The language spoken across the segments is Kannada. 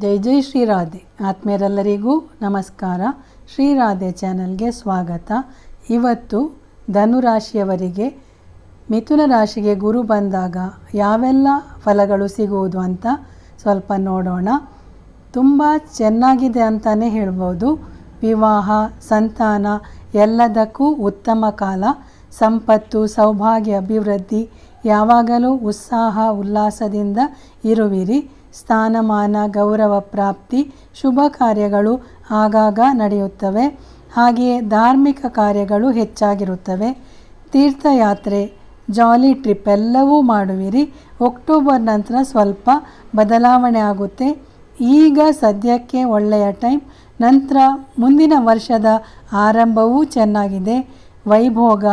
ಜೈ ಜೈ ಶ್ರೀರಾಧೆ ಆತ್ಮೀಯರೆಲ್ಲರಿಗೂ ನಮಸ್ಕಾರ. ಶ್ರೀರಾಧೆ ಚಾನಲ್ಗೆ ಸ್ವಾಗತ. ಇವತ್ತು ಧನುರಾಶಿಯವರಿಗೆ, ಮಿಥುನ ರಾಶಿಗೆ ಗುರು ಬಂದಾಗ ಯಾವೆಲ್ಲ ಫಲಗಳು ಸಿಗುವುದು ಅಂತ ಸ್ವಲ್ಪ ನೋಡೋಣ. ತುಂಬ ಚೆನ್ನಾಗಿದೆ ಅಂತಲೇ ಹೇಳ್ಬೋದು. ವಿವಾಹ, ಸಂತಾನ ಎಲ್ಲದಕ್ಕೂ ಉತ್ತಮ ಕಾಲ. ಸಂಪತ್ತು, ಸೌಭಾಗ್ಯ, ಅಭಿವೃದ್ಧಿ ಯಾವಾಗಲೂ ಉತ್ಸಾಹ, ಉಲ್ಲಾಸದಿಂದ ಇರುವಿರಿ. ಸ್ಥಾನಮಾನ, ಗೌರವ ಪ್ರಾಪ್ತಿ, ಶುಭ ಕಾರ್ಯಗಳು ಆಗಾಗ ನಡೆಯುತ್ತವೆ. ಹಾಗೆಯೇ ಧಾರ್ಮಿಕ ಕಾರ್ಯಗಳು ಹೆಚ್ಚಾಗಿರುತ್ತವೆ. ತೀರ್ಥಯಾತ್ರೆ ಜಾಲಿ ಟ್ರಿಪ್ ಎಲ್ಲವೂ ಮಾಡುವಿರಿ. ಅಕ್ಟೋಬರ್ ನಂತರ ಸ್ವಲ್ಪ ಬದಲಾವಣೆ ಆಗುತ್ತೆ. ಈಗ ಸದ್ಯಕ್ಕೆ ಒಳ್ಳೆಯ ಟೈಮ್ ನಂತರ ಮುಂದಿನ ವರ್ಷದ ಆರಂಭವೂ ಚೆನ್ನಾಗಿದೆ. ವೈಭೋಗ,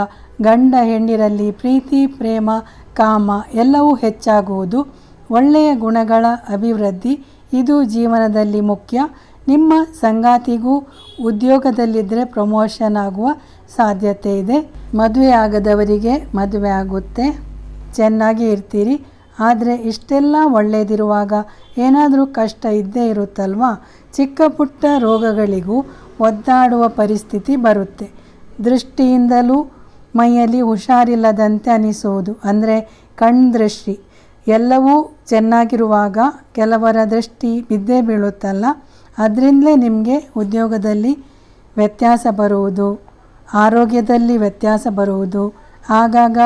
ಗಂಡ ಹೆಣ್ಣಿರಲ್ಲಿ ಪ್ರೀತಿ, ಪ್ರೇಮ, ಕಾಮ ಎಲ್ಲವೂ ಹೆಚ್ಚಾಗುವುದು. ಒಳ್ಳೆಯ ಗುಣಗಳ ಅಭಿವೃದ್ಧಿ ಇದು ಜೀವನದಲ್ಲಿ ಮುಖ್ಯ. ನಿಮ್ಮ ಸಂಗಾತಿಗೂ ಉದ್ಯೋಗದಲ್ಲಿದ್ದರೆ ಪ್ರಮೋಷನ್ ಆಗುವ ಸಾಧ್ಯತೆ ಇದೆ. ಮದುವೆ ಆಗದವರಿಗೆ ಮದುವೆ ಆಗುತ್ತೆ. ಚೆನ್ನಾಗಿ ಇರ್ತೀರಿ. ಆದರೆ ಇಷ್ಟೆಲ್ಲ ಒಳ್ಳೆಯದಿರುವಾಗ ಏನಾದರೂ ಕಷ್ಟ ಇದ್ದೇ ಇರುತ್ತಲ್ವಾ? ಚಿಕ್ಕ ಪುಟ್ಟ ರೋಗಗಳಿಗೂ ಒದ್ದಾಡುವ ಪರಿಸ್ಥಿತಿ ಬರುತ್ತೆ. ದೃಷ್ಟಿಯಿಂದಲೂ ಮೈಯಲ್ಲಿ ಹುಷಾರಿಲ್ಲದಂತೆ ಅನಿಸುವುದು ಅಂದರೆ ಕಣ್ದೃಷ್ಟಿ. ಎಲ್ಲವೂ ಚೆನ್ನಾಗಿರುವಾಗ ಕೆಲವರ ದೃಷ್ಟಿ ಬಿದ್ದೇ ಬೀಳುತ್ತಲ್ಲ. ಅದರಿಂದಲೇ ನಿಮಗೆ ಉದ್ಯೋಗದಲ್ಲಿ ವ್ಯತ್ಯಾಸ ಬರುವುದು, ಆರೋಗ್ಯದಲ್ಲಿ ವ್ಯತ್ಯಾಸ ಬರುವುದು, ಆಗಾಗ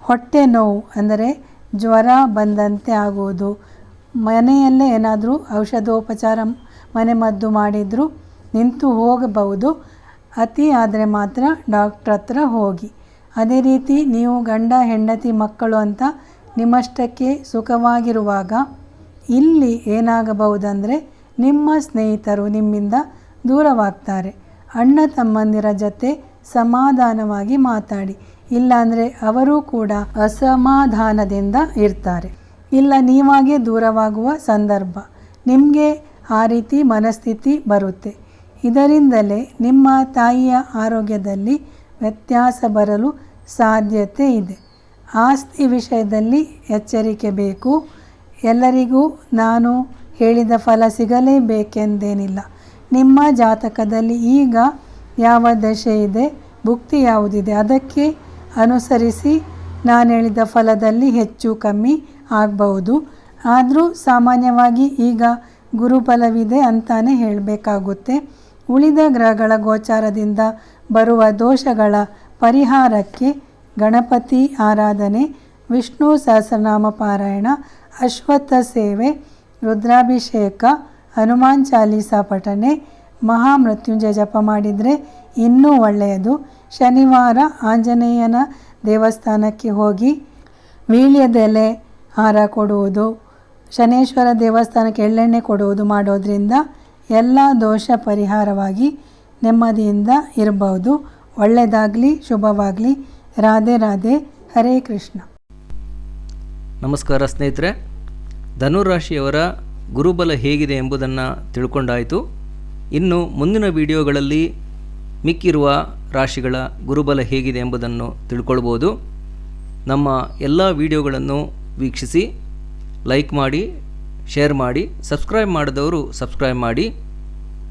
ಹೊಟ್ಟೆ ನೋವು ಅಂದರೆ ಜ್ವರ ಬಂದಂತೆ ಆಗುವುದು. ಮನೆಯಲ್ಲೇ ಏನಾದರೂ ಔಷಧೋಪಚಾರ ಮನೆಮದ್ದು ಮಾಡಿದರೂ ನಿಂತು ಹೋಗಬಹುದು. ಅತಿ ಆದರೆ ಮಾತ್ರ ಡಾಕ್ಟ್ರ್ ಹತ್ರ ಹೋಗಿ. ಅದೇ ರೀತಿ ನೀವು ಗಂಡ, ಹೆಂಡತಿ, ಮಕ್ಕಳು ಅಂತ ನಿಮ್ಮಷ್ಟಕ್ಕೆ ಸುಖವಾಗಿರುವಾಗ ಇಲ್ಲಿ ಏನಾಗಬಹುದಂದರೆ ನಿಮ್ಮ ಸ್ನೇಹಿತರು ನಿಮ್ಮಿಂದ ದೂರವಾಗ್ತಾರೆ. ಅಣ್ಣ ತಮ್ಮಂದಿರ ಜೊತೆ ಸಮಾಧಾನವಾಗಿ ಮಾತಾಡಿ. ಇಲ್ಲಾಂದರೆ ಅವರೂ ಕೂಡ ಅಸಮಾಧಾನದಿಂದ ಇರ್ತಾರೆ. ಇಲ್ಲ, ನೀವಾಗೇ ದೂರವಾಗುವ ಸಂದರ್ಭ. ನಿಮಗೆ ಆ ರೀತಿ ಮನಸ್ಥಿತಿ ಬರುತ್ತೆ. ಇದರಿಂದಲೇ ನಿಮ್ಮ ತಾಯಿಯ ಆರೋಗ್ಯದಲ್ಲಿ ವ್ಯತ್ಯಾಸ ಬರಲು ಸಾಧ್ಯತೆ ಇದೆ. ಆಸ್ತಿ ವಿಷಯದಲ್ಲಿ ಎಚ್ಚರಿಕೆ ಬೇಕು. ಎಲ್ಲರಿಗೂ ನಾನು ಹೇಳಿದ ಫಲ ಸಿಗಲೇಬೇಕೆಂದೇನಿಲ್ಲ. ನಿಮ್ಮ ಜಾತಕದಲ್ಲಿ ಈಗ ಯಾವ ದಶೆ ಇದೆ? ಭುಕ್ತಿ ಯಾವುದಿದೆ? ಅದಕ್ಕೆ ಅನುಸರಿಸಿ ನಾನು ಹೇಳಿದ ಫಲದಲ್ಲಿ ಹೆಚ್ಚು ಕಮ್ಮಿ ಆಗಬಹುದು. ಆದರೂ ಸಾಮಾನ್ಯವಾಗಿ ಈಗ ಗುರುಬಲವಿದೆ ಅಂತಾನೆ ಹೇಳಬೇಕಾಗುತ್ತೆ. ಉಳಿದ ಗ್ರಹಗಳ ಗೋಚಾರದಿಂದ ಬರುವ ದೋಷಗಳ ಪರಿಹಾರಕ್ಕೆ ಗಣಪತಿ ಆರಾಧನೆ, ವಿಷ್ಣು ಸಹಸ್ರನಾಮ ಪಾರಾಯಣ, ಅಶ್ವತ್ಥ ಸೇವೆ, ರುದ್ರಾಭಿಷೇಕ, ಹನುಮಾನ್ ಚಾಲೀಸಾ ಪಠನೆ ಮಹಾಮೃತ್ಯುಂಜಯ ಜಪ ಮಾಡಿದರೆ ಇನ್ನೂ ಒಳ್ಳೆಯದು. ಶನಿವಾರ ಆಂಜನೇಯನ ದೇವಸ್ಥಾನಕ್ಕೆ ಹೋಗಿ ವೀಳ್ಯದೆಲೆ ಹಾರ ಕೊಡುವುದು, ಶನೇಶ್ವರ ದೇವಸ್ಥಾನಕ್ಕೆ ಎಳ್ಳೆಣ್ಣೆ ಕೊಡುವುದು ಮಾಡೋದ್ರಿಂದ ಎಲ್ಲ ದೋಷ ಪರಿಹಾರವಾಗಿ ನೆಮ್ಮದಿಯಿಂದ ಇರಬಹುದು ಒಳ್ಳೆಯದಾಗಲಿ ಶುಭವಾಗಲಿ. ರಾಧೆ ರಾಧೆ, ಹರೇ ಕೃಷ್ಣ. ನಮಸ್ಕಾರ ಸ್ನೇಹಿತರೆ, ಧನುರಾಶಿಯವರ ಗುರುಬಲ ಹೇಗಿದೆ ಎಂಬುದನ್ನು ತಿಳ್ಕೊಂಡಾಯಿತು. ಇನ್ನು ಮುಂದಿನ ವಿಡಿಯೋಗಳಲ್ಲಿ ಮಿಕ್ಕಿರುವ ರಾಶಿಗಳ ಗುರುಬಲ ಹೇಗಿದೆ ಎಂಬುದನ್ನು ತಿಳ್ಕೊಳ್ಬೋದು. ನಮ್ಮ ಎಲ್ಲ ವಿಡಿಯೋಗಳನ್ನು ವೀಕ್ಷಿಸಿ, ಲೈಕ್ ಮಾಡಿ, ಶೇರ್ ಮಾಡಿ, ಸಬ್ಸ್ಕ್ರೈಬ್ ಮಾಡಿದವರು ಸಬ್ಸ್ಕ್ರೈಬ್ ಮಾಡಿ.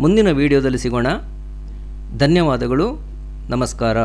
ಮುಂದಿನ ವಿಡಿಯೋದಲ್ಲಿ ಸಿಗೋಣ. ಧನ್ಯವಾದಗಳು, ನಮಸ್ಕಾರ.